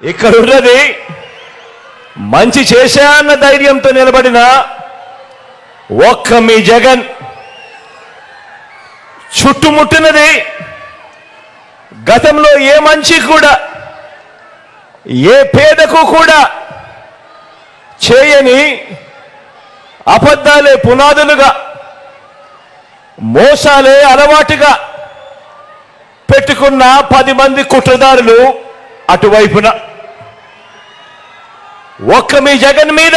ఇక్కడ ఉన్నది మంచి చేశా అన్న ధైర్యంతో నిలబడిన ఒక్క మీ జగన్ చుట్టుముట్టినది గతంలో ఏ మంచి కూడా ఏ పేదకు కూడా చేయని అబద్ధాలే పునాదులుగా మోసాలే అలవాటుగా పెట్టుకున్న పది మంది కుట్రదారులు అటువైపున ఒక్క మీ జగన్ మీద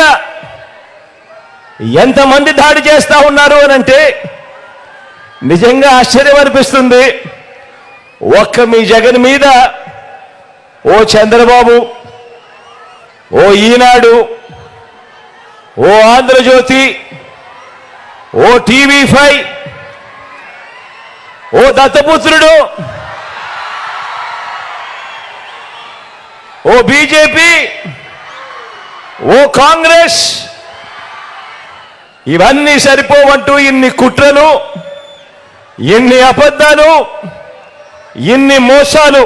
ఎంతమంది దాడి చేస్తా ఉన్నారు అని అంటే నిజంగా ఆశ్చర్యం అనిపిస్తుంది. ఒక్క మీ జగన్ మీద ఓ చంద్రబాబు ఓ ఈనాడు ఓ ఆంధ్రజ్యోతి ఓ టీవీ ఫైవ్ ఓ దత్తపుత్రుడు ఓ బీజేపీ ఓ కాంగ్రెస్ ఇవన్నీ సరిపోవంటూ ఇన్ని కుట్రలు ఇన్ని అబద్ధాలు ఇన్ని మోసాలు.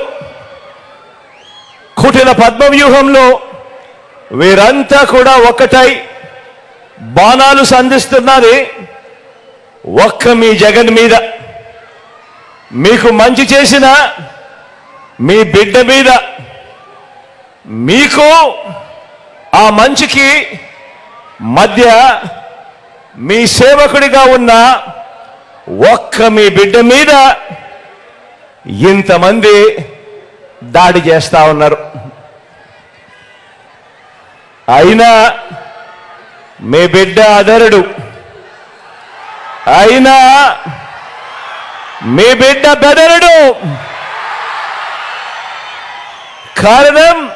కుటిల పద్మవ్యూహంలో వీరంతా కూడా ఒక్కటై బాణాలు సంధిస్తున్నది ఒక్క మీ జగన్ మీద. మీకు మంచి చేసిన మీ బిడ్డ మీద. మీకు ఆ మంచికి మధ్య మీ సేవకుడిగా ఉన్న ఒక్క మీ బిడ్డ మీద ఇంతమంది దాడి చేస్తా ఉన్నారు. అయినా మీ బిడ్డ అదరుడు అయినా మీ బిడ్డ బెదరుడు. కారణం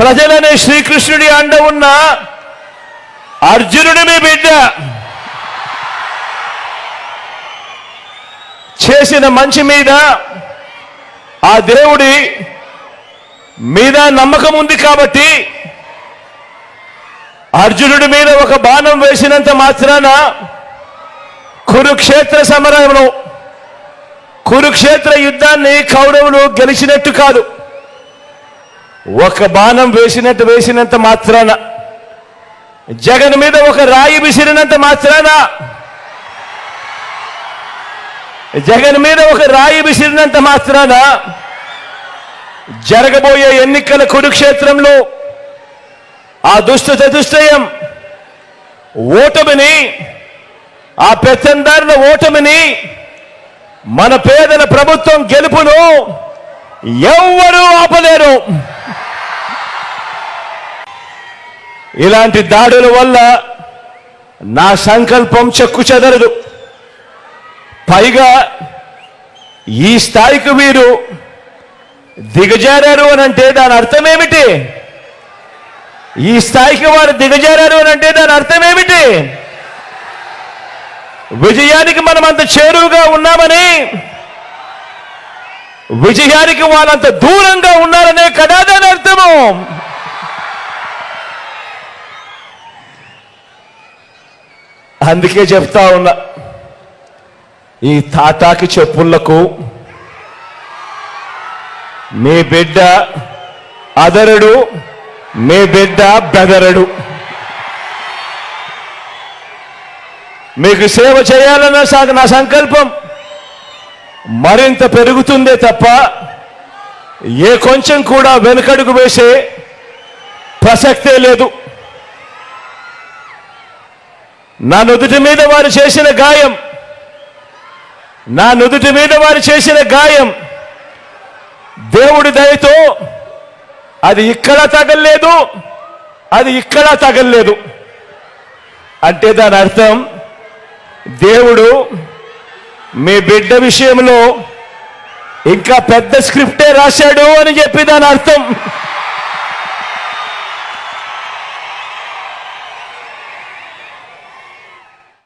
ప్రజలనే శ్రీకృష్ణుడి అండ ఉన్న అర్జునుడి మీ బిడ్డ. చేసిన మంచి మీద ఆ దేవుడి మీద నమ్మకం ఉంది కాబట్టి అర్జునుడి మీద ఒక బాణం వేసినంత మాత్రాన కురుక్షేత్ర సమరంలో కురుక్షేత్ర యుద్ధాన్ని కౌరవులు గెలిచినట్టు కాదు. ఒక బాణం వేసినట్టు వేసినంత మాత్రాన జగన్ మీద ఒక రాయి విసిరినంత మాత్రాన జగన్ మీద ఒక రాయి విసిరినంత మాత్రాన జరగబోయే ఎన్నికల కురుక్షేత్రంలో ఆ దుష్ట చతుష్టయం ఓటమిని ఆ పెత్తందారుల ఓటమిని మన పేదల ప్రభుత్వం గెలుపును ఎవ్వరూ ఆపలేరు. ఇలాంటి దాడుల వల్ల నా సంకల్పం చెక్కు చెదరదు. పైగా ఈ స్థాయికి వీరు దిగజారారు అని అంటే దాని అర్థం ఏమిటి ఈ స్థాయికి వారు దిగజారారు అని అంటే దాని అర్థం ఏమిటి విజయానికి మనం అంత చేరువుగా ఉన్నామని విజయానికి వాళ్ళంత దూరంగా ఉన్నారనే కదా దాని అర్థము. అందుకే చెప్తా ఉన్నా ఈ తాటాకి చెప్పులకు మీ బిడ్డ అదరుడు మీ బిడ్డ బెదరుడు. మీకు సేవ చేయాలన్న సాగు నా సంకల్పం మరింత పెరుగుతుందే తప్ప ఏ కొంచెం కూడా వెనుకడుగు వేసే ప్రసక్తే లేదు. నా నుదుటి మీద వారు చేసిన గాయం నా నుదుటి మీద వారు చేసిన గాయం దేవుడి దయతో అది ఇక్కడ తగల్లేదు అది ఇక్కడ తగల్లేదు. అంటే దాని అర్థం దేవుడు మీ బిడ్డ విషయంలో ఇంకా పెద్ద స్క్రిప్టే రాశాడు అని చెప్పి దాని అర్థం.